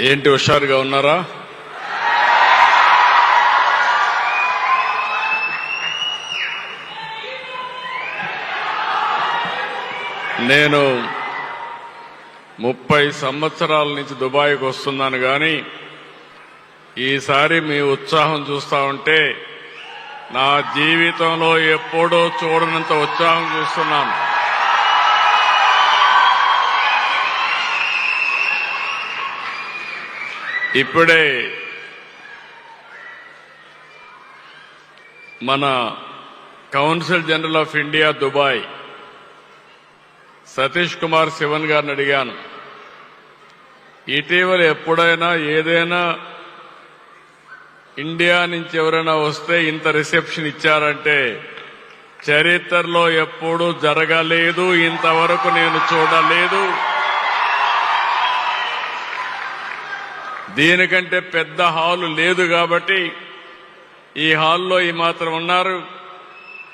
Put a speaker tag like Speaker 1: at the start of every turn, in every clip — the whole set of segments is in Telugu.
Speaker 1: ఏంటి హుషారుగా ఉన్నారా? నేను ముప్పై సంవత్సరాల నుంచి దుబాయ్కి వస్తున్నాను కానీ ఈసారి మీ ఉత్సాహం చూస్తా ఉంటే నా జీవితంలో ఎప్పుడో చూడనంత ఉత్సాహం చూస్తున్నాను. ఇప్పుడే మన council general of India Dubai Satish Kumar Sivan గారిని అడిగాను. ఇటీవల ఎప్పుడైనా ఏదైనా ఇండియా నుంచి ఎవరైనా వస్తే ఇంత రిసెప్షన్ ఇచ్చారంటే చరిత్రలో ఎప్పుడూ జరగలేదు ఇంతవరకు నేను చూడలేదు. దీనికంటే పెద్ద హాలు లేదు కాబట్టి ఈ హాల్లో ఈ మాత్రం ఉన్నారు.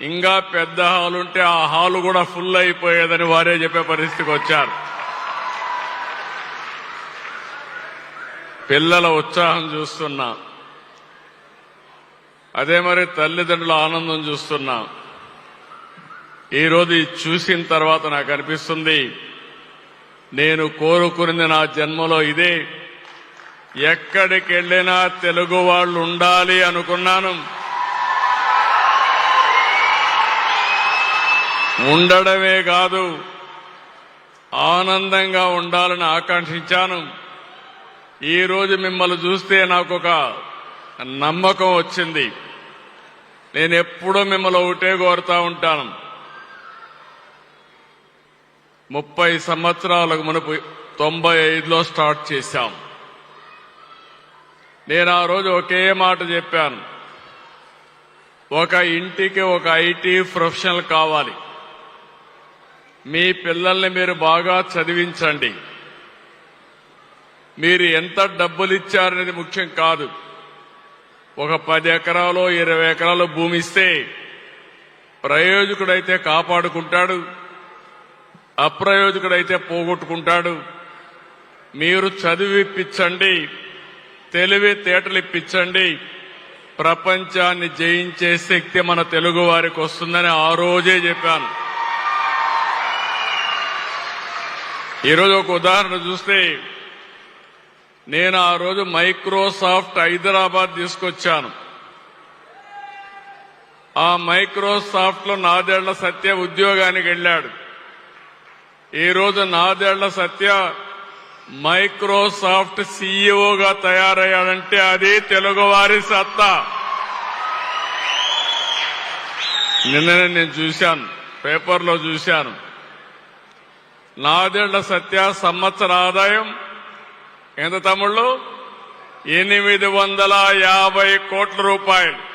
Speaker 1: ఇంకా పెద్ద హాల్ ఉంటే ఆ హాలు కూడా ఫుల్ అయిపోయేదని వారే చెప్పే పరిస్థితికి వచ్చారు. పిల్లల ఉత్సాహం చూస్తున్నా. అదే మరి తల్లిదండ్రుల ఆనందం చూస్తున్నా. ఈరోజు చూసిన తర్వాత నాకు అనిపిస్తుంది నేను కోరుకున్నది నా జన్మలో ఇదే. ఎక్కడికి వెళ్ళినా తెలుగు వాళ్ళు ఉండాలి అనుకున్నాను. ఉండడమే కాదు ఆనందంగా ఉండాలని ఆకాంక్షించాను. ఈరోజు మిమ్మల్ని చూస్తే నాకు ఒక నమ్మకం వచ్చింది. నేను ఎప్పుడూ మిమ్మల్ని ఒకటే కోరుతా ఉంటాను. ముప్పై సంవత్సరాలకు మునుపు తొంభై ఐదులో స్టార్ట్ చేశాం. నేను ఆ రోజు ఒకే మాట చెప్పాను. ఒక ఇంటికి ఒక ఐటీ ప్రొఫెషనల్ కావాలి. మీ పిల్లల్ని మీరు బాగా చదివించండి. మీరు ఎంత డబ్బులు ఇచ్చారనేది ముఖ్యం కాదు. ఒక పది ఎకరాలు ఇరవై ఎకరాలు భూమి ఇస్తే ప్రయోజకుడైతే కాపాడుకుంటాడు. అప్రయోజకుడైతే పోగొట్టుకుంటాడు. మీరు చదివిప్పించండి. తెలివి తేటలు ఇప్పించండి ప్రపంచాన్ని జయించే శక్తి మన తెలుగు వారికి వస్తుందని ఆ రోజే చెప్పాను. ఈరోజు ఒక ఉదాహరణ చూస్తే నేను ఆ రోజు మైక్రోసాఫ్ట్ హైదరాబాద్ తీసుకొచ్చాను. ఆ మైక్రోసాఫ్ట్లో నాదేళ్ళ సత్య ఉద్యోగానికి వెళ్ళాడు. ఈరోజు నాదేళ్ళ సత్య మైక్రోసాఫ్ట్ సీఈఓగా తయారయ్యాడంటే అది తెలుగువారి సత్తా. నిన్ననే నేను చూశాను పేపర్లో చూశాను. నాదేళ్ళ సత్య సంవత్సర ఆదాయం ఎంత తమ్ముళ్ళు? ఎనిమిది వందల యాభై కోట్ల రూపాయలు.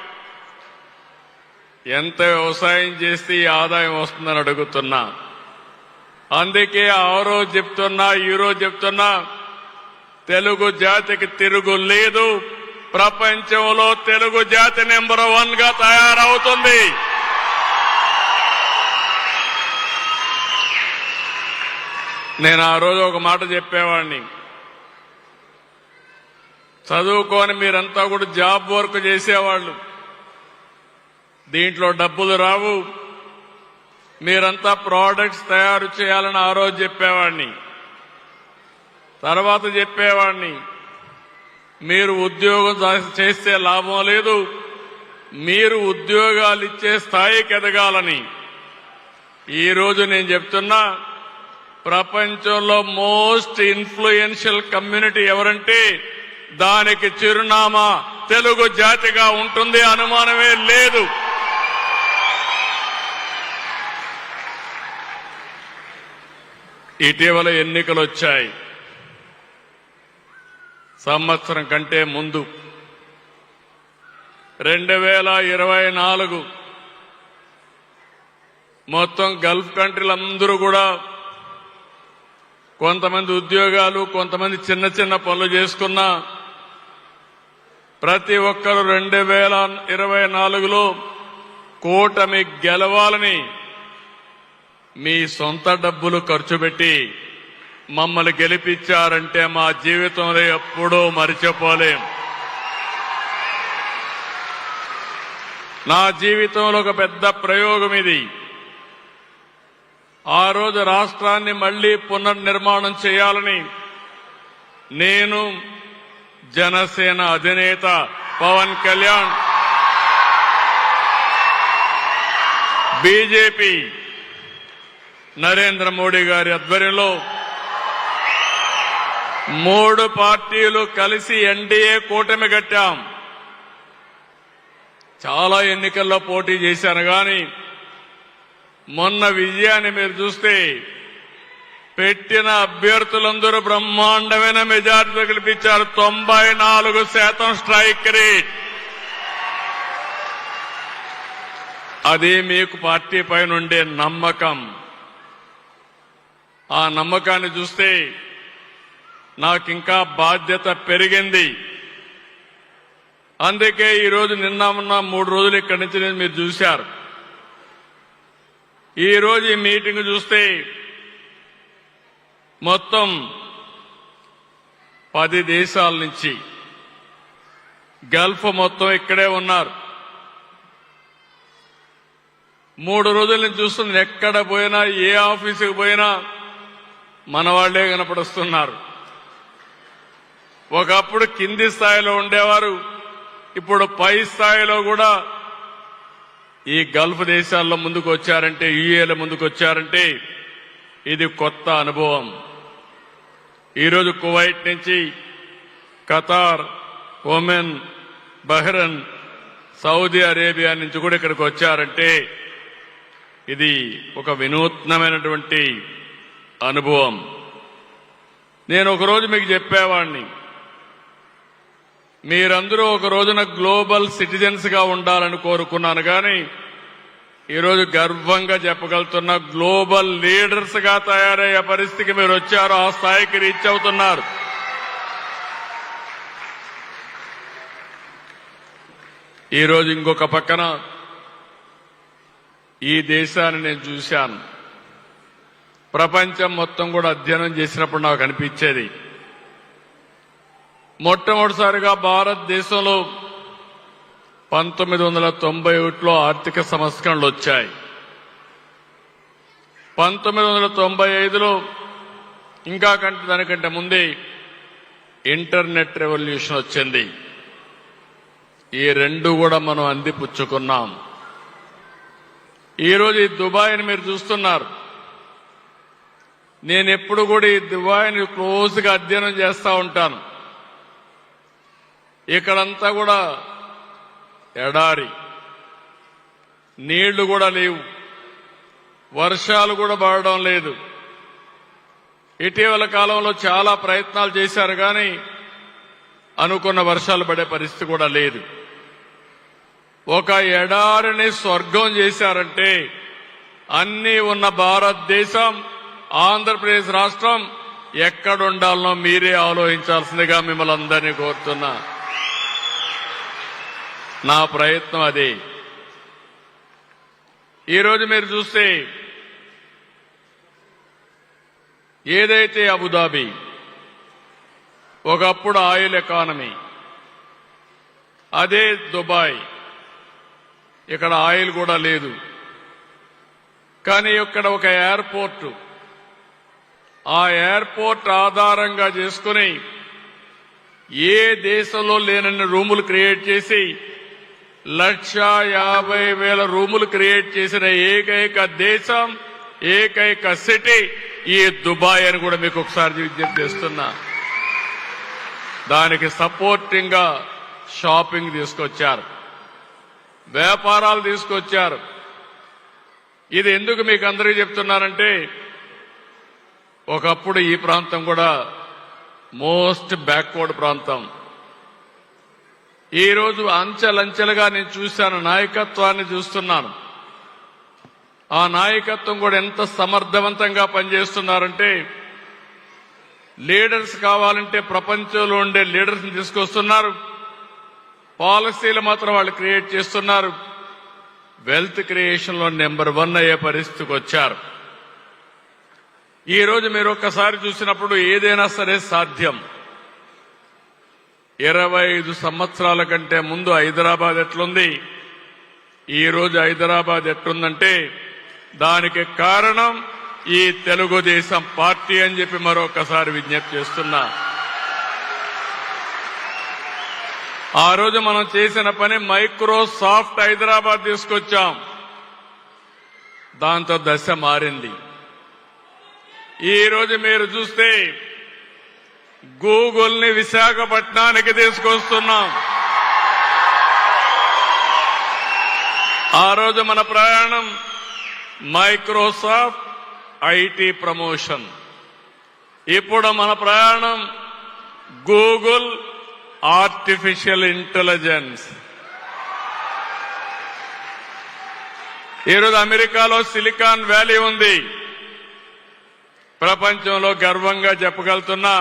Speaker 1: ఎంత వ్యవసాయం చేస్తే ఈ ఆదాయం వస్తుందని అడుగుతున్నా. అందుకే ఆ రోజు చెప్తున్నా ఈ రోజు చెప్తున్నా తెలుగు జాతికి తిరుగు లేదు. ప్రపంచంలో తెలుగు జాతి నెంబర్ వన్గా తయారవుతుంది. నేను ఆ రోజు ఒక మాట చెప్పేవాడిని. చదువుకొని మీరంతా కూడా జాబ్ వర్క్ చేసేవాళ్ళు. దీంట్లో డబ్బులు రావు. మీరంతా ప్రోడక్ట్స్ తయారు చేయాలని ఆ రోజు చెప్పేవాడిని. తర్వాత చెప్పేవాడిని మీరు ఉద్యోగం చేస్తే లాభం లేదు మీరు ఉద్యోగాలు ఇచ్చే స్థాయికి ఎదగాలని. ఈ రోజు నేను చెప్తున్నా ప్రపంచంలో మోస్ట్ ఇన్ఫ్లుయెన్షియల్ కమ్యూనిటీ ఎవరంటే దానికి చిరునామా తెలుగు జాతిగా ఉంటుంది అనుమానమే లేదు. ఇటీవల ఎన్నికలు వచ్చాయి సంవత్సరం కంటే ముందు. రెండు వేల ఇరవై నాలుగు. మొత్తం గల్ఫ్ కంట్రీలందరూ కూడా కొంతమంది ఉద్యోగాలు కొంతమంది చిన్న చిన్న పనులు చేసుకున్నా ప్రతి ఒక్కరు రెండు వేల ఇరవై నాలుగులో కూటమి గెలవాలని మీ సొంత డబ్బులు ఖర్చు పెట్టి మమ్మల్ని గెలిపించారంటే మా జీవితంలో ఎప్పుడూ మరిచిపోలేం. నా జీవితంలో ఒక పెద్ద ప్రయోగం ఇది. ఆ రోజు రాష్ట్రాన్ని మళ్ళీ పునర్నిర్మాణం చేయాలని నేను జనసేన అధినేత పవన్ కళ్యాణ్ బీజేపీ నరేంద్ర మోడీ గారి ఆధ్వర్యంలో మూడు పార్టీలు కలిసి ఎన్డీఏ కూటమి కట్టాం. చాలా ఎన్నికల్లో పోటీ చేశాను కానీ మొన్న విజయాన్ని మీరు చూస్తే పెట్టిన అభ్యర్థులందరూ బ్రహ్మాండమైన మెజార్టీతో గెలిపించారు. తొంభై నాలుగు శాతం స్ట్రైక్ రేట్. అది మీకు పార్టీ పైన ఉండే నమ్మకం. ఆ నమ్మకాన్ని చూస్తే నాకింకా బాధ్యత పెరిగింది. అందుకే ఈరోజు నిన్న ఉన్న మూడు రోజులు ఇక్కడి నుంచి నేను మీరు చూశారు. ఈరోజు ఈ మీటింగ్ చూస్తే మొత్తం పది దేశాల నుంచి గల్ఫ్ మొత్తం ఇక్కడే ఉన్నారు. మూడు రోజుల నుంచి చూస్తుంది ఎక్కడ పోయినా ఏ ఆఫీసుకు పోయినా మన వాళ్ళే కనపడుస్తున్నారు. ఒకప్పుడు కింది స్థాయిలో ఉండేవారు ఇప్పుడు పై స్థాయిలో కూడా ఈ గల్ఫ్ దేశాల్లో ముందుకు వచ్చారంటే యుఏల ముందుకు వచ్చారంటే ఇది కొత్త అనుభవం. ఈరోజు కువైట్ నుంచి Qatar Oman Bahrain Saudi Arabia నుంచి కూడా ఇక్కడికి వచ్చారంటే ఇది ఒక వినూత్నమైనటువంటి అనుభవం. నేను ఒకరోజు మీకు చెప్పేవాడిని మీరందరూ ఒక రోజున గ్లోబల్ సిటిజన్స్గా ఉండాలని కోరుకున్నాను కానీ ఈరోజు గర్వంగా చెప్పగలుగుతున్న గ్లోబల్ లీడర్స్గా తయారయ్యే పరిస్థితికి మీరు వచ్చారు ఆ స్థాయికి రీచ్ అవుతున్నారు. ఈరోజు ఇంకొక పక్కన ఈ దేశాన్ని నేను చూశాను. ప్రపంచం మొత్తం కూడా అధ్యయనం చేసినప్పుడు నాకు అనిపించేది. మొట్టమొదటిసారిగా భారతదేశంలో పంతొమ్మిది వందల తొంభై ఒకటిలో ఆర్థిక సంస్కరణలు వచ్చాయి. పంతొమ్మిది వందల తొంభై ఐదులో ఇంకా కంటే దానికంటే ముందే ఇంటర్నెట్ రెవల్యూషన్ వచ్చింది. ఈ రెండు కూడా మనం అందిపుచ్చుకున్నాం. ఈరోజు ఈ దుబాయ్ని మీరు చూస్తున్నారు. నేను ఎప్పుడు కూడా ఈ దివాయిని క్లోజ్గా అధ్యయనం చేస్తూ ఉంటాను. ఇక్కడంతా కూడా ఎడారి. నీళ్ళు కూడా లేవు. వర్షాలు కూడా పడడం లేదు. ఇటీవల కాలంలో చాలా ప్రయత్నాలు చేశారు కానీ అనుకున్న వర్షాలు పడే పరిస్థితి కూడా లేదు. ఒక ఎడారిని స్వర్గం చేశారంటే అన్నీ ఉన్న భారతదేశం ఆంధ్రప్రదేశ్ రాష్ట్రం ఎక్కడుండాలనో మీరే ఆలోచించాల్సిందిగా మిమ్మల్ని అందరినీ కోరుతున్నా. నా ప్రయత్నం అదే. ఈరోజు మీరు చూస్తే ఏదైతే అబుదాబి ఒకప్పుడు ఆయిల్ ఎకానమీ అదే దుబాయ్ ఇక్కడ ఆయిల్ కూడా లేదు. కానీ ఇక్కడ ఒక ఎయిర్పోర్టు ఆ ఎయిర్పోర్ట్ ఆధారంగా చేసుకుని ఏ దేశంలో లేనన్ని రూములు క్రియేట్ చేసి లక్ష యాభై వేల రూములు క్రియేట్ చేసిన ఏకైక దేశం ఏకైక సిటీ ఈ దుబాయ్ అని కూడా మీకు ఒకసారి విజ్ఞప్తి చేస్తున్నా. దానికి సపోర్టింగ్గా షాపింగ్ తీసుకొచ్చారు. వ్యాపారాలు తీసుకొచ్చారు. ఇది ఎందుకు మీకు అందరికీ చెప్తున్నారంటే ఒకప్పుడు ఈ ప్రాంతం కూడా మోస్ట్ బ్యాక్వర్డ్ ప్రాంతం. ఈరోజు అంచెలంచెలుగా నేను చూశాను నాయకత్వాన్ని చూస్తున్నాను. ఆ నాయకత్వం కూడా ఎంత సమర్థవంతంగా పనిచేస్తున్నారంటే లీడర్స్ కావాలంటే ప్రపంచంలో ఉండే లీడర్స్ని తీసుకొస్తున్నారు. పాలసీలు మాత్రం వాళ్ళు క్రియేట్ చేస్తున్నారు. వెల్త్ క్రియేషన్లో నెంబర్ వన్ అయ్యే పరిస్థితికి వచ్చారు. ఈ రోజు మీరు ఒక్కసారి చూసినప్పుడు ఏదైనా సరే సాధ్యం. ఇరవై ఐదు సంవత్సరాల కంటే ముందు హైదరాబాద్ ఎట్లుంది? ఈ రోజు హైదరాబాద్ ఎట్లుందంటే దానికి కారణం ఈ తెలుగుదేశం పార్టీ అని చెప్పి మరొకసారి విజ్ఞప్తి చేస్తున్నా. ఆ రోజు మనం చేసిన పని మైక్రోసాఫ్ట్ హైదరాబాద్ తీసుకొచ్చాం. దాంతో దశ మారింది. ఈ రోజు మీరు చూస్తే గూగుల్ని విశాఖపట్నానికి తీసుకొస్తున్నాం. ఆ రోజు మన ప్రయాణం మైక్రోసాఫ్ట్ ఐటీ ప్రమోషన్. ఇప్పుడు మన ప్రయాణం గూగుల్ ఆర్టిఫిషియల్ ఇంటెలిజెన్స్. ఈరోజు అమెరికాలో సిలికాన్ వ్యాలీ ఉంది. ప్రపంచంలో గర్వంగా చెప్పగలుగుతున్నా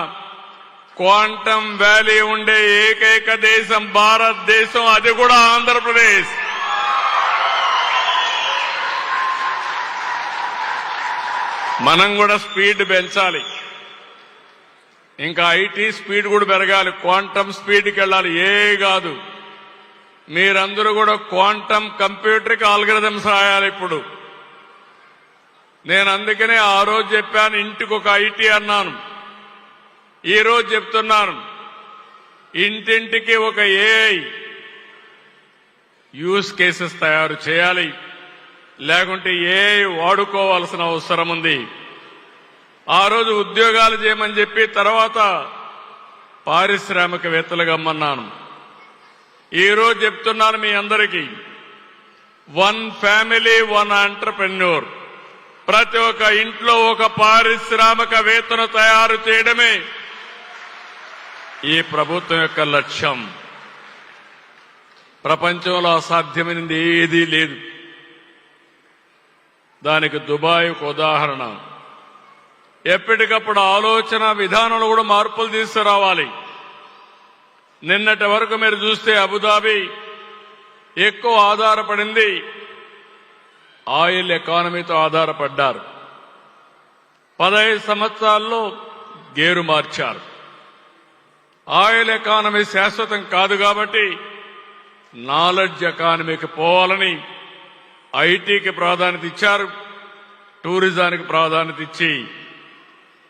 Speaker 1: క్వాంటమ్ వ్యాలీ ఉండే ఏకైక దేశం భారతదేశం అది కూడా ఆంధ్రప్రదేశ్. మనం కూడా స్పీడ్ పెంచాలి. ఇంకా ఐటీ స్పీడ్ కూడా పెరగాలి క్వాంటమ్ స్పీడ్కి వెళ్ళాలి ఏ కాదు. మీరందరూ కూడా క్వాంటమ్ కంప్యూటర్కి ఆల్గరిథమ్స్ రాయాలి ఇప్పుడు. నేను అందుకనే ఆ రోజు చెప్పాను ఇంటికి ఒక ఐటీ అన్నాను. ఈ రోజు చెప్తున్నాను. ఇంటింటికి ఒక ఏఐ యూస్ కేసెస్ తయారు చేయాలి. లేకుంటే ఏఐ వాడుకోవాల్సిన అవసరం ఉంది. ఆ రోజు ఉద్యోగాలు చేయమని చెప్పి తర్వాత పారిశ్రామికవేత్తలుగా అమ్మన్నాను ఈరోజు చెప్తున్నాను మీ అందరికీ. వన్ ఫ్యామిలీ వన్ ఎంటర్ప్రెన్యూర్ ప్రతి ఒక్క ఇంట్లో ఒక పారిశ్రామికవేత్తను తయారు చేయడమే ఈ ప్రభుత్వం యొక్క లక్ష్యం. ప్రపంచంలో అసాధ్యమైనది ఏదీ లేదు. దానికి దుబాయ్ ఒక ఉదాహరణ. ఎప్పటికప్పుడు ఆలోచన విధానంలో కూడా మార్పులు తీసుకురావాలి. నిన్నటి వరకు మీరు చూస్తే అబుదాబి ఎక్కువ ఆధారపడింది. ఆయిల్ ఎకానమీతో ఆధారపడ్డారు. పదహైదు సంవత్సరాల్లో గేరు మార్చారు. ఆయిల్ ఎకానమీ శాశ్వతం కాదు కాబట్టి నాలెడ్జ్ ఎకానమీకి పోవాలని ఐటీకి ప్రాధాన్యత ఇచ్చారు. టూరిజానికి ప్రాధాన్యత ఇచ్చి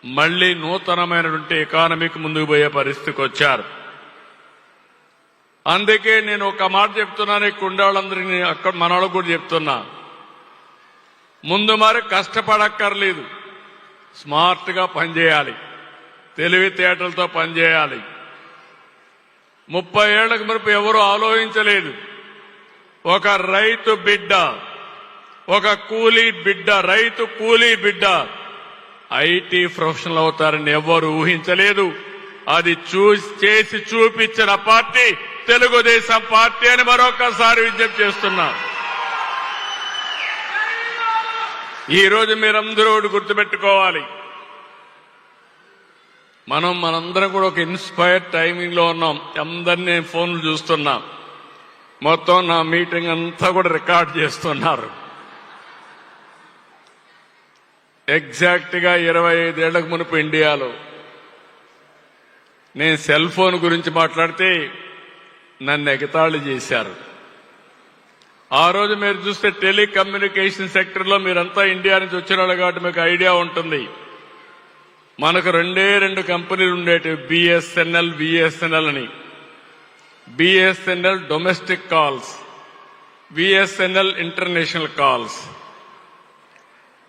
Speaker 1: మళ్ళీ నూతనమైనటువంటి ఎకానమీకి ముందుకు పోయే పరిస్థితికి వచ్చారు. అందుకే నేను ఒక మాట చెప్తున్నాను ఇక్కడ ఉండేవాళ్ళందరికీ అక్కడ మనవాళ్ళకు కూడా చెప్తున్నా. ముందు మరి కష్టపడక్కర్లేదు. స్మార్ట్గా పనిచేయాలి. తెలివితేటలతో పనిచేయాలి. ముప్పై ఏళ్ళకు మరపు ఎవరు ఆలోచించలేదు. ఒక రైతు బిడ్డ ఒక కూలీ బిడ్డ రైతు కూలీ బిడ్డ ఐటీ ప్రొఫెషనల్ అవుతారని ఎవరు ఊహించలేదు. అది చూసి చేసి చూపించిన పార్టీ తెలుగుదేశం పార్టీ అని మరొకసారి విజ్ఞప్తి చేస్తున్నారు ఈరోజు మీరందరూ ఒకటి గుర్తుపెట్టుకోవాలి. మనం మనందరం కూడా ఒక ఇన్స్పైర్ టైమింగ్లో ఉన్నాం. అందరినీ నేను ఫోన్లు చూస్తున్నాం. మొత్తం నా మీటింగ్ అంతా కూడా రికార్డ్ చేస్తున్నారు. ఎగ్జాక్ట్గా ఇరవై ఐదేళ్ళకు మునుపు ఇండియాలో. నేను సెల్ ఫోన్ గురించి మాట్లాడితే నన్ను ఎగతాళి చేశారు. ఆ రోజు మీరు చూస్తే టెలికమ్యూనికేషన్ సెక్టర్లో మీరంతా ఇండియా నుంచి వచ్చిన వాళ్ళు కాబట్టి మీకు ఐడియా ఉంటుంది. మనకు రెండే రెండు కంపెనీలు ఉండేటివి. బిఎస్ఎన్ఎల్ విఎస్ఎన్ఎల్ అని. BSNL domestic calls. VSNL international calls.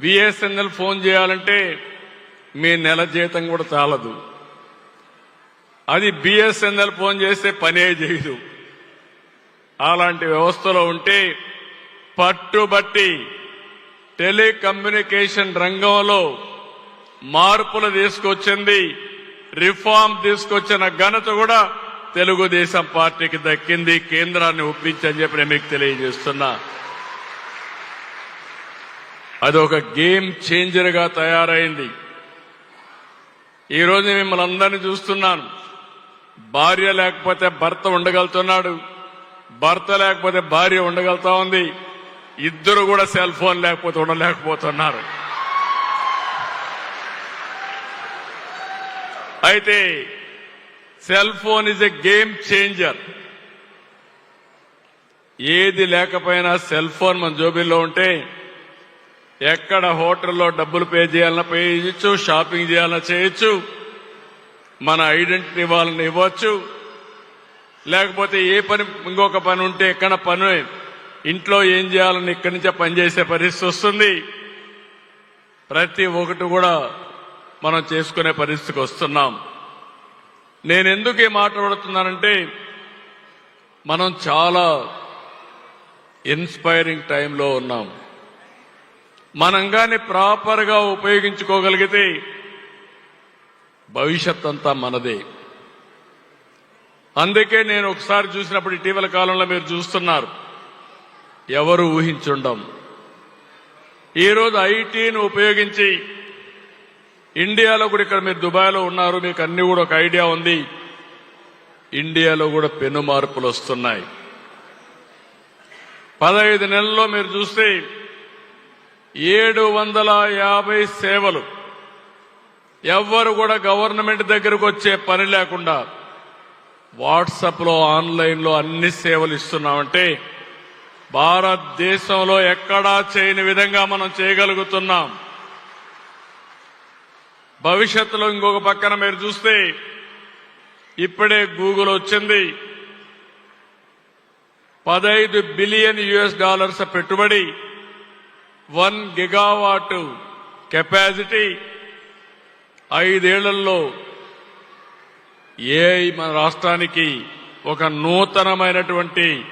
Speaker 1: VSNL phone చేయాలంటే మీ నెల జీతం కూడా చాలదు. అది బిఎస్ఎన్ఎల్ ఫోన్ చేస్తే పనే చేయదు. అలాంటి వ్యవస్థలో ఉంటే పట్టుబట్టి టెలికమ్యూనికేషన్ రంగంలో మార్పులు తీసుకొచ్చింది రిఫార్మ్ తీసుకొచ్చిన ఘనత కూడా తెలుగుదేశం పార్టీకి దక్కింది కేంద్రాన్ని ఒప్పించని చెప్పి నేను మీకు తెలియజేస్తున్నా. అది ఒక గేమ్ చేంజర్గా తయారైంది ఈరోజు మిమ్మల్ని అందరినీ చూస్తున్నాను. భార్య లేకపోతే భర్త ఉండగలుగుతున్నాడు. భర్త లేకపోతే భార్య ఉండగలుగుతా ఉంది. ఇద్దరు కూడా సెల్ ఫోన్ లేకపోతే ఉండలేకపోతున్నారు. అయితే cell phone is a game changer. ఏది లేకపోయినా సెల్ ఫోన్ మన జోబీల్లో ఉంటే ఎక్కడ హోటల్లో డబ్బులు పే చేయాలన్నా పే చేయొచ్చు షాపింగ్ చేయాలన్నా చేయొచ్చు మన ఐడెంటిటీ వాళ్ళని ఇవ్వచ్చు. లేకపోతే ఏ పని ఇంకొక పని ఉంటే ఎక్కడ పని? ఇంట్లో ఏం చేయాలని ఇక్కడి నుంచే పనిచేసే పరిస్థితి వస్తుంది. ప్రతి ఒక్కటి కూడా మనం చేసుకునే పరిస్థితికి వస్తున్నాం. నేను ఎందుకు ఈ మాట్లాడుతున్నానంటే మనం చాలా ఇన్స్పైరింగ్ టైంలో ఉన్నాం. మనం కానీ ప్రాపర్గా ఉపయోగించుకోగలిగితే భవిష్యత్ అంతా మనదే. అందుకే నేను ఒకసారి చూసినప్పుడు ఇటీవల కాలంలో మీరు చూస్తున్నారు. ఎవరు ఊహించుండం? ఈరోజు ఐటీని ఉపయోగించి ఇండియాలో కూడా ఇక్కడ మీరు దుబాయ్లో ఉన్నారు మీకు అన్ని కూడా ఒక ఐడియా ఉంది. ఇండియాలో కూడా పెను మార్పులు వస్తున్నాయి. పదహైదు నెలల్లో మీరు చూస్తే ఏడు వందల యాభై సేవలు. ఎవ్వరు కూడా గవర్నమెంట్ దగ్గరకు వచ్చే పని లేకుండా వాట్సాప్లో ఆన్లైన్లో అన్ని సేవలు ఇస్తున్నామంటే భారతదేశంలో ఎక్కడా చేయని విధంగా మనం చేయగలుగుతున్నాం. భవిష్యత్తులో ఇంకొక పక్కన మీరు చూస్తే ఇప్పుడే గూగుల్ వచ్చింది. పదైదు బిలియన్ యుఎస్ డాలర్స్ పెట్టుబడి వన్ గిగావాటు కెపాసిటీ ఐదేళ్ళలో ఏఐ మన రాష్ట్రానికి ఒక నూతనమైనటువంటి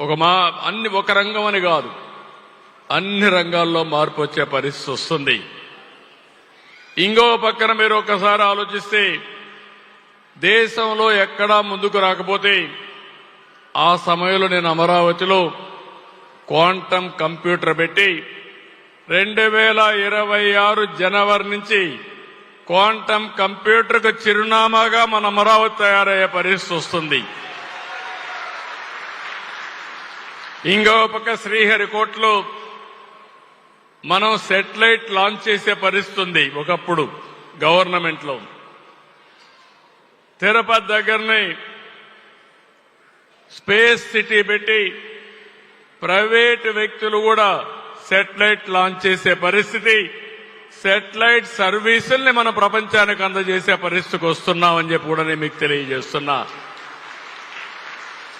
Speaker 1: ఒక మా అన్ని ఒక రంగం అని కాదు అన్ని రంగాల్లో మార్పు వచ్చే పరిస్థితి వస్తుంది. ఇంకో పక్కన మీరు ఒకసారి ఆలోచిస్తే దేశంలో ఎక్కడా ముందుకు రాకపోతే ఆ సమయంలో నేను అమరావతిలో క్వాంటమ్ కంప్యూటర్ పెట్టి రెండు వేల ఇరవై ఆరు జనవరి నుంచి క్వాంటమ్ కంప్యూటర్కు చిరునామాగా మన అమరావతి తయారయ్యే పరిస్థితి వస్తుంది. ఇంకో పక్క శ్రీహరికోటలో మనం సెటిలైట్ లాంచ్ చేసే పరిస్థితి ఉంది ఒకప్పుడు గవర్నమెంట్లో తిరుపతి దగ్గరని స్పేస్ సిటీ పెట్టి ప్రైవేట్ వ్యక్తులు కూడా సెటిలైట్ లాంచ్ చేసే పరిస్థితి సెటిలైట్ సర్వీసుల్ని మన ప్రపంచానికి అందజేసే పరిస్థితికి వస్తున్నామని చెప్పి కూడా నేను మీకు తెలియజేస్తున్నా.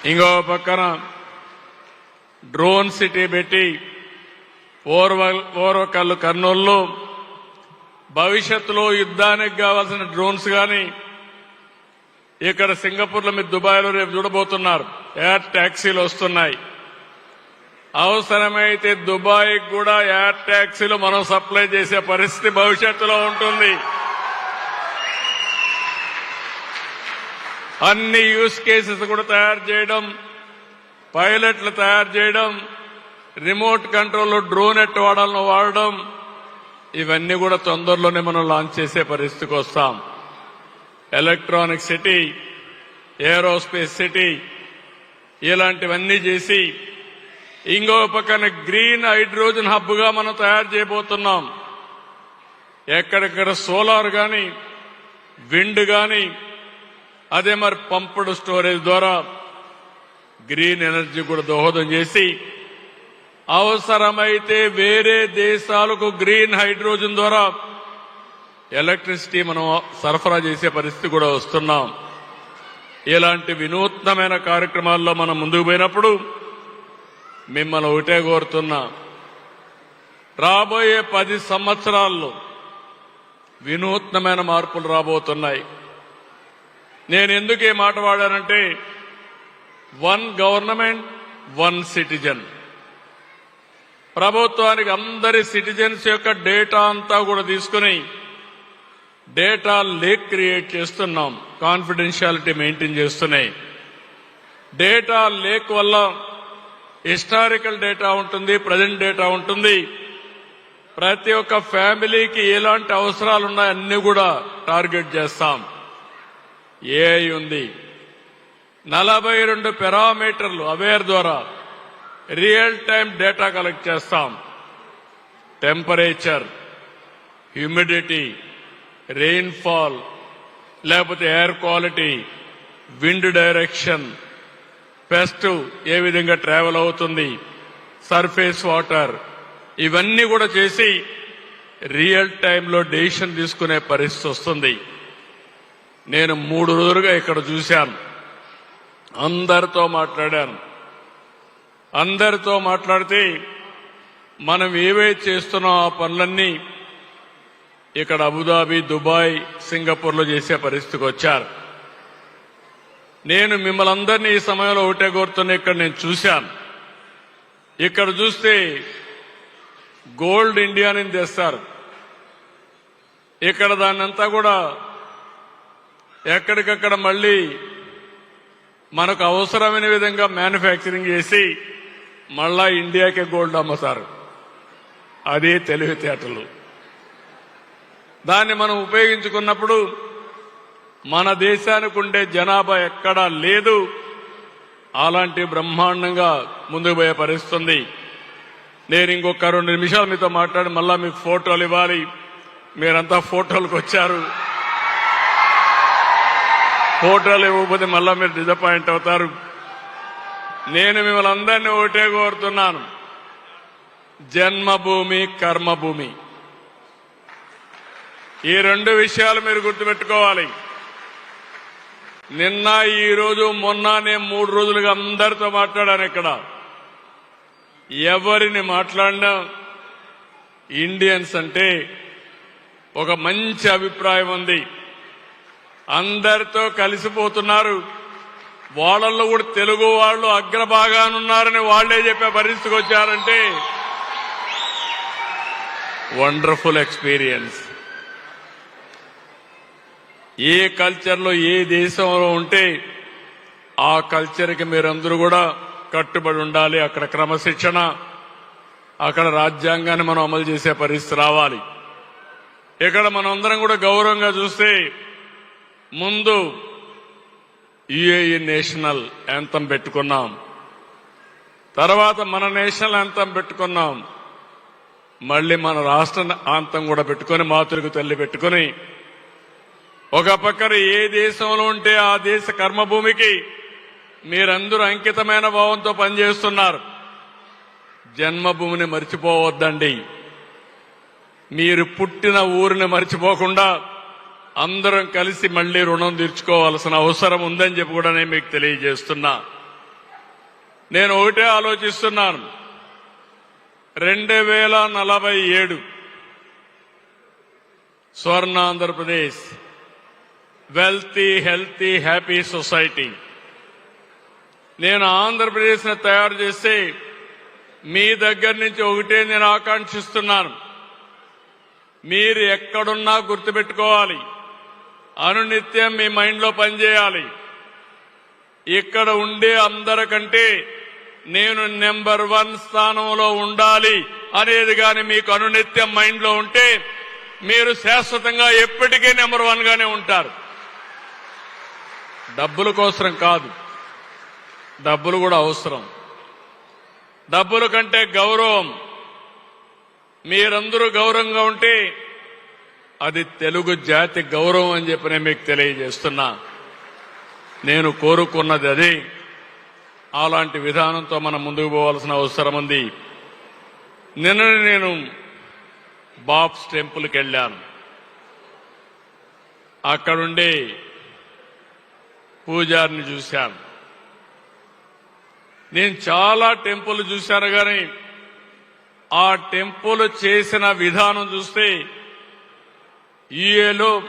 Speaker 1: ఇంకో పక్కన డ్రోన్ సిటీ పెట్టి ఓర్వ ఓర్వకల్లు కర్నూల్లో భవిష్యత్తులో యుద్ధానికి కావాల్సిన డ్రోన్స్ కానీ ఇక్కడ సింగపూర్లో మీరు దుబాయ్లో రేపు చూడబోతున్నారు. ఎయిర్ ట్యాక్సీలు వస్తున్నాయి. అవసరమైతే దుబాయ్ కూడా ఎయిర్ ట్యాక్సీలు మనం సప్లై చేసే పరిస్థితి భవిష్యత్తులో ఉంటుంది. అన్ని యూస్ కేసెస్ కూడా తయారు చేయడం పైలట్లు తయారు చేయడం రిమోట్ కంట్రోల్లో డ్రోన్ ఎట్ వాడాలను వాడడం ఇవన్నీ కూడా తొందరలోనే మనం లాంచ్ చేసే పరిస్థితికి వస్తాం. ఎలక్ట్రానిక్ సిటీ ఏరోస్పేస్ సిటీ ఇలాంటివన్నీ చేసి ఇంకో పక్కన గ్రీన్ హైడ్రోజన్ హబ్గా మనం తయారు చేయబోతున్నాం. ఎక్కడెక్కడ సోలార్ కానీ విండ్ కానీ అదే మరి పంపుడు స్టోరేజ్ ద్వారా గ్రీన్ ఎనర్జీ కూడా దోహదం చేసి అవసరమైతే వేరే దేశాలకు గ్రీన్ హైడ్రోజన్ ద్వారా ఎలక్ట్రిసిటీ మనం సరఫరా చేసే పరిస్థితి కూడా వస్తున్నాం. ఇలాంటి వినూత్నమైన కార్యక్రమాల్లో మనం ముందుకు పోయినప్పుడు మిమ్మల్ని ఒకటే కోరుతున్నా. రాబోయే పది సంవత్సరాల్లో వినూత్నమైన మార్పులు రాబోతున్నాయి. నేను ఎందుకు ఈ మాట వాడానంటే వన్ గవర్నమెంట్ వన్ సిటిజన్. ప్రభుత్వానికి అందరి సిటిజన్స్ యొక్క డేటా అంతా కూడా తీసుకుని డేటా లేక్ క్రియేట్ చేస్తున్నాం. కాన్ఫిడెన్షియాలిటీ మెయింటైన్ చేస్తున్నాయి. డేటా లేక్ వల్ల హిస్టారికల్ డేటా ఉంటుంది ప్రజెంట్ డేటా ఉంటుంది. ప్రతి ఒక్క ఫ్యామిలీకి ఎలాంటి అవసరాలు ఉన్నాయన్నీ కూడా టార్గెట్ చేస్తాం. ఏఐ ఉంది. నలభై రెండు పెరామీటర్లు అవేర్ ద్వారా రియల్ టైం డేటా కలెక్ట్ చేస్తాం. టెంపరేచర్ హ్యూమిడిటీ రెయిన్ఫాల్ లేకపోతే air quality wind direction pest ఏ విధంగా ట్రావెల్ అవుతుంది సర్ఫేస్ వాటర్ ఇవన్నీ కూడా చేసి రియల్ టైంలో డెసిషన్ తీసుకునే పరిస్థితి వస్తుంది. నేను మూడు రోజులుగా ఇక్కడ చూశాను. అందరితో మాట్లాడాను. అందరితో మాట్లాడితే మనం ఏవైతే చేస్తున్నాం ఆ పనులన్నీ ఇక్కడ అబుదాబి దుబాయ్ సింగపూర్లో చేసే పరిస్థితికి వచ్చారు. నేను మిమ్మల్ని అందరినీ ఈ సమయంలో ఒకటే కోరుతున్నా ఇక్కడ నేను చూశాను. ఇక్కడ చూస్తే గోల్డ్ ఇండియాని తెస్తారు. ఇక్కడ దాన్నంతా కూడా ఎక్కడికక్కడ మళ్ళీ మనకు అవసరమైన విధంగా మ్యానుఫ్యాక్చరింగ్ చేసి మళ్ళా ఇండియాకే గోల్డ్ అమ్ముతారు. అదే తెలివితేటలు. దాన్ని మనం ఉపయోగించుకున్నప్పుడు మన దేశానికి ఉండే జనాభా ఎక్కడా లేదు. అలాంటి బ్రహ్మాండంగా ముందుకు పోయే పరిస్థితుంది. నేను ఇంకొక రెండు నిమిషాలు మీతో మాట్లాడి మళ్ళా మీకు ఫోటోలు ఇవ్వాలి. మీరంతా ఫోటోలకు వచ్చారు. ఫోటోలు ఇవ్వకపోతే మళ్ళా మీరు డిజపాయింట్ అవుతారు. నేను మిమ్మల్ని అందరినీ ఒకటే కోరుతున్నాను. జన్మభూమి కర్మభూమి. ఈ రెండు విషయాలు మీరు గుర్తుపెట్టుకోవాలి. నిన్న ఈ రోజు మొన్న నేను మూడు రోజులుగా అందరితో మాట్లాడాను ఇక్కడ. ఎవరిని మాట్లాడినా ఇండియన్స్ అంటే ఒక మంచి అభిప్రాయం ఉంది. అందరితో కలిసిపోతున్నారు. వాళ్ళల్లో కూడా తెలుగు వాళ్ళు అగ్రభాగానున్నారని వాళ్ళే చెప్పే పరిస్థితికి వచ్చారంటే వండర్ఫుల్ ఎక్స్పీరియన్స్. ఏ కల్చర్లో ఏ దేశంలో ఉంటే ఆ కల్చర్కి మీరందరూ కూడా కట్టుబడి ఉండాలి. అక్కడ క్రమశిక్షణ అక్కడ రాజ్యాంగాన్ని మనం అమలు చేసే పరిస్థితి రావాలి. ఇక్కడ మనందరం కూడా గౌరవంగా చూస్తే ముందు యుఏఈ నేషనల్ యాంతం పెట్టుకున్నాం. తర్వాత మన నేషనల్ యాంతం పెట్టుకున్నాం. మళ్ళీ మన రాష్ట్ర ఆంతం కూడా పెట్టుకొని మాతృకు తల్లి పెట్టుకొని ఒక పక్కన ఏ దేశంలో ఉంటే ఆ దేశ కర్మభూమికి మీరందరూ అంకితమైన భావంతో పనిచేస్తున్నారు. జన్మభూమిని మర్చిపోవద్దండి. మీరు పుట్టిన ఊరిని మర్చిపోకుండా అందరం కలిసి మళ్ళీ రుణం తీర్చుకోవాల్సిన అవసరం ఉందని చెప్పి కూడా నేను మీకు తెలియజేస్తున్నా. నేను ఒకటే ఆలోచిస్తున్నాను. రెండు వేల నలభై ఏడు Swarna Andhra Pradesh wealthy healthy happy society. నేను ఆంధ్రప్రదేశ్ని తయారు చేస్తే మీ దగ్గర నుంచి ఒకటే నేను ఆకాంక్షిస్తున్నాను. మీరు ఎక్కడున్నా గుర్తుపెట్టుకోవాలి. అనునిత్యం మీ మైండ్లో పనిచేయాలి. ఇక్కడ ఉండే అందరికంటే నేను నెంబర్ వన్ స్థానంలో ఉండాలి అనేది కానీ మీకు అనునిత్యం మైండ్లో ఉంటే మీరు శాశ్వతంగా ఎప్పటికీ నెంబర్ వన్ గానే ఉంటారు. డబ్బుల కోసం కాదు. డబ్బులు కూడా అవసరం. డబ్బుల కంటే గౌరవం. మీరందరూ గౌరవంగా ఉంటే అది తెలుగు జాతి గౌరవం అని చెప్పి నేను మీకు తెలియజేస్తున్నా. నేను కోరుకున్నది అది. అలాంటి విధానంతో మనం ముందుకు పోవాల్సిన అవసరం ఉంది. నిన్న నేను బాబ్స్ టెంపుల్కి వెళ్ళాను. అక్కడుండే పూజారిని చూశాను. నేను చాలా టెంపుల్ చూశాను కానీ ఆ టెంపుల్ చేసిన విధానం చూస్తే ఈఏలో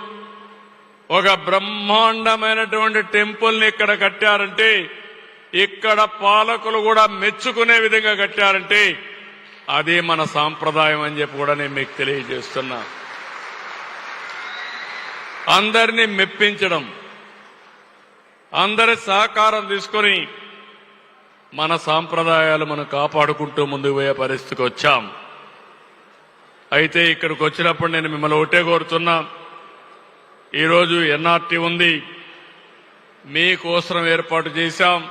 Speaker 1: ఒక బ్రహ్మాండమైనటువంటి టెంపుల్ని ఇక్కడ కట్టారంటే ఇక్కడ పాలకులు కూడా మెచ్చుకునే విధంగా కట్టారంటే అదే మన సాంప్రదాయం అని చెప్పి కూడా నేను మీకు తెలియజేస్తున్నా. అందరినీ మెప్పించడం. అందరి సహకారం తీసుకొని మన సాంప్రదాయాలు మనం కాపాడుకుంటూ ముందుకు పోయే పరిస్థితికి వచ్చాం. అయితే ఇక్కడికి వచ్చినప్పుడు నేను మిమ్మల్ని ఒకటే కోరుతున్నా. ఈరోజు ఎన్ఆర్టీ ఉంది. మీకోసం ఏర్పాటు చేశాం.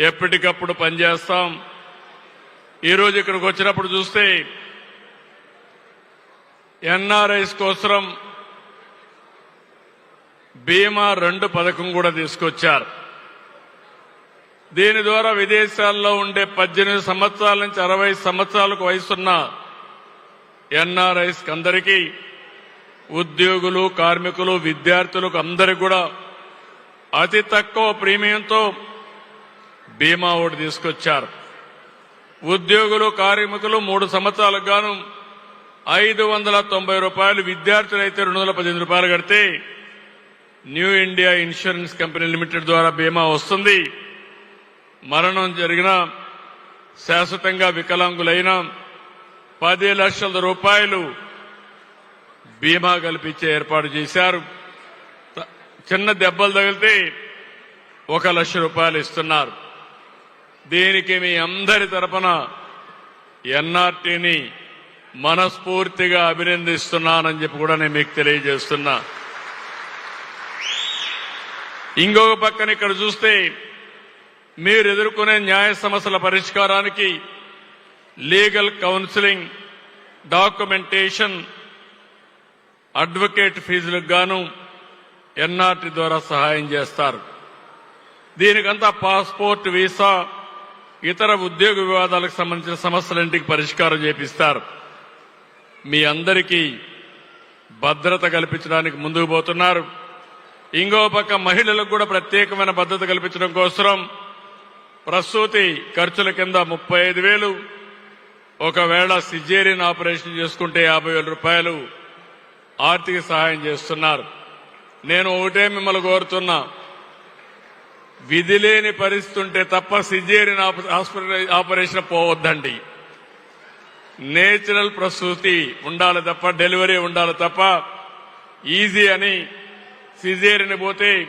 Speaker 1: ఎప్పటికప్పుడు పనిచేస్తాం. ఈరోజు ఇక్కడికి వచ్చినప్పుడు చూస్తే ఎన్ఆర్ఐస్ కోసం బీమా రెండు పథకం కూడా తీసుకొచ్చారు. దీని ద్వారా విదేశాల్లో ఉండే పద్దెనిమిది సంవత్సరాల నుంచి అరవై సంవత్సరాలకు వయసున్న ఎన్ఆర్ఐస్ అందరికీ ఉద్యోగులు కార్మికులు విద్యార్థులకు అందరికి కూడా అతి తక్కువ ప్రీమియంతో బీమా ఒకటి తీసుకొచ్చారు. ఉద్యోగులు కార్మికులు మూడు సంవత్సరాలకు గాను ఐదు వందల తొంభై రూపాయలు విద్యార్థులు అయితే రెండు వందల పద్దెనిమిది రూపాయలు కడితే new India insurance company limited ద్వారా బీమా వస్తుంది. మరణం జరిగిన శాశ్వతంగా వికలాంగులైన పది లక్షల రూపాయలు బీమా కల్పించే ఏర్పాటు చేశారు. చిన్న దెబ్బలు తగిలితే ఒక లక్ష రూపాయలు ఇస్తున్నారు. దీనికి మీ అందరి తరపున ఎన్ఆర్టీని మనస్ఫూర్తిగా అభినందిస్తున్నానని చెప్పి కూడా నేను మీకు తెలియజేస్తున్నా. ఇంకొక పక్కన ఇక్కడ చూస్తే మీరు ఎదుర్కొనే న్యాయ సమస్యల పరిష్కారానికి లీగల్ కౌన్సిలింగ్ డాక్యుమెంటేషన్ అడ్వకేట్ ఫీజులకు గాను ఎన్ఆర్టీ ద్వారా సహాయం చేస్తారు. దీనికంతా పాస్పోర్ట్ వీసా ఇతర ఉద్యోగ వివాదాలకు సంబంధించిన సమస్యలంటికి పరిష్కారం చేపిస్తారు. మీ అందరికీ భద్రత కల్పించడానికి ముందుకు పోతున్నారు. ఇంకో పక్క మహిళలకు కూడా ప్రత్యేకమైన భద్రత కల్పించడం కోసం ప్రసూతి ఖర్చుల కింద ముప్పై ఐదు వేలు. ఒకవేళ సిజేరియన్ ఆపరేషన్ చేసుకుంటే యాభై వేల రూపాయలు ఆర్థిక సహాయం చేస్తున్నారు. నేను ఒకటే మిమ్మల్ని కోరుతున్నా. విధి లేని పరిస్థితి ఉంటే తప్ప సిజేరియన్ హాస్పిటల్ ఆపరేషన్ పోవద్దండి. నేచురల్ ప్రసూతి ఉండాలి తప్ప డెలివరీ ఉండాలి తప్ప ఈజీ అని సిజేరియన్ పోతే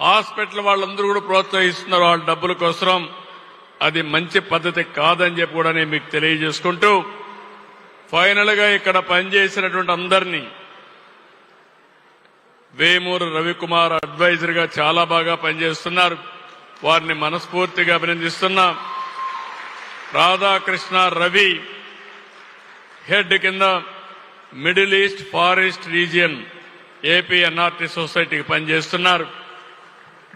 Speaker 1: హాస్పిటల్ వాళ్ళందరూ కూడా ప్రోత్సహిస్తున్నారు వాళ్ళ డబ్బుల కోసం అది మంచి పద్ధతి కాదని చెప్పి కూడా నేను మీకు తెలియజేసుకుంటూ ఫైనల్గా ఇక్కడ పనిచేసినటువంటి అందరినీ వేమూరు రవికుమార్ అడ్వైజర్గా చాలా బాగా పనిచేస్తున్నారు. వారిని మనస్ఫూర్తిగా అభినందిస్తున్నా. రాధాకృష్ణ రవి హెడ్ కింద Middle East forest region AP NRT సొసైటీకి పనిచేస్తున్నారు.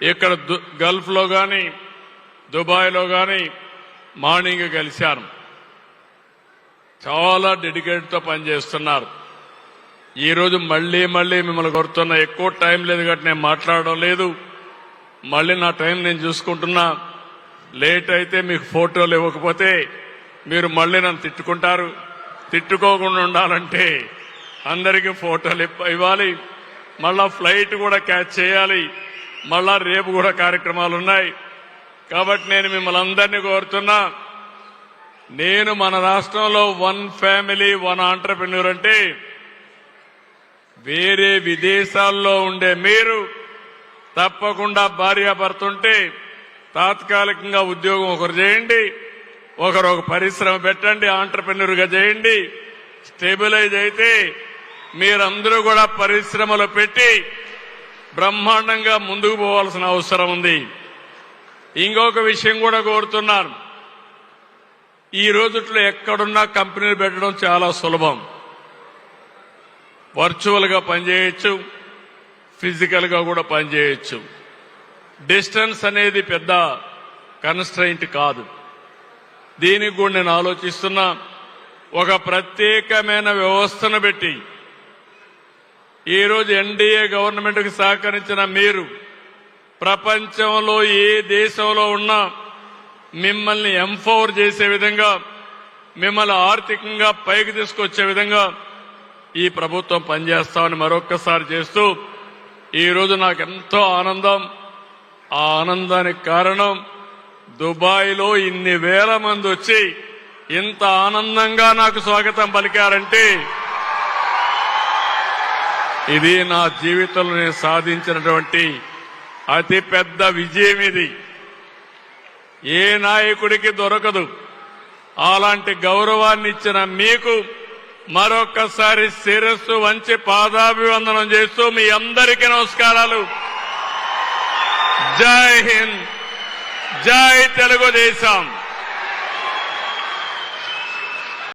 Speaker 1: ఇక్కడ దు- కానీ దుబాయ్లో కానీ మార్నింగ్ కలిశాను చాలా డెడికేట్తో పనిచేస్తున్నారు. ఈ రోజు మళ్ళీ మళ్ళీ మిమ్మల్ని కోరుతున్నా ఎక్కువ టైం లేదు కాబట్టి నేను మాట్లాడడం లేదు. మళ్ళీ నా టైం నేను చూసుకుంటున్నా. లేట్ అయితే మీకు ఫోటోలు ఇవ్వకపోతే మీరు మళ్ళీ నన్ను తిట్టుకుంటారు. తిట్టుకోకుండా ఉండాలంటే అందరికీ ఫోటోలు ఇవ్వాలి. మళ్ళా ఫ్లైట్ కూడా క్యాచ్ చేయాలి. మళ్ళా రేపు కూడా కార్యక్రమాలు ఉన్నాయి. కాబట్టి నేను మిమ్మల్ని అందరినీ కోరుతున్నా నేను మన రాష్ట్రంలో వన్ ఫ్యామిలీ వన్ ఆంటర్ప్రెన్యూర్ అంటే వేరే విదేశాల్లో ఉండే మీరు తప్పకుండా భార్య ఉంటే తాత్కాలికంగా ఉద్యోగం ఒకరు చేయండి ఒకరు ఒక పరిశ్రమ పెట్టండి ఆంటర్ప్రెన్యూర్గా చేయండి. స్టెబిలైజ్ అయితే మీరందరూ కూడా పరిశ్రమలు పెట్టి బ్రహ్మాండంగా ముందుకు పోవాల్సిన అవసరం ఉంది. ఇంకొక విషయం కూడా కోరుతున్నాను. ఈ రోజుట్లో ఎక్కడున్నా కంపెనీలు పెట్టడం చాలా సులభం. వర్చువల్గా పనిచేయొచ్చు పనిచేయచ్చు కూడా పనిచేయచ్చు. డిస్టెన్స్ అనేది పెద్ద కన్స్ట్రైంట్ కాదు. దీనికి కూడా నేను ఆలోచిస్తున్నా. ఒక ప్రత్యేకమైన వ్యవస్థను పెట్టి ఈ రోజు ఎన్డీఏ గవర్నమెంట్కి సహకరించిన మీరు ప్రపంచంలో ఏ దేశంలో ఉన్నా మిమ్మల్ని ఎంపవర్ చేసే విధంగా మిమ్మల్ని ఆర్థికంగా పైకి తీసుకొచ్చే విధంగా ఈ ప్రభుత్వం పనిచేస్తామని మరొక్కసారి చేస్తూ ఈ రోజు నాకు ఎంతో ఆనందం. ఆ ఆనందానికి కారణం దుబాయ్లో ఇన్ని వేల మంది వచ్చి ఇంత ఆనందంగా నాకు స్వాగతం పలికారంటే ఇది నా జీవితంలో నేను సాధించినటువంటి అతి పెద్ద విజయం ఇది. ఏ నాయకుడికి దొరకదు. అలాంటి గౌరవాన్ని ఇచ్చిన మీకు మరొక్కసారి శిరస్సు వంచి పాదాభివందనం చేస్తూ మీ అందరికీ నమస్కారాలు. జై హింద్. జై తెలుగుదేశం.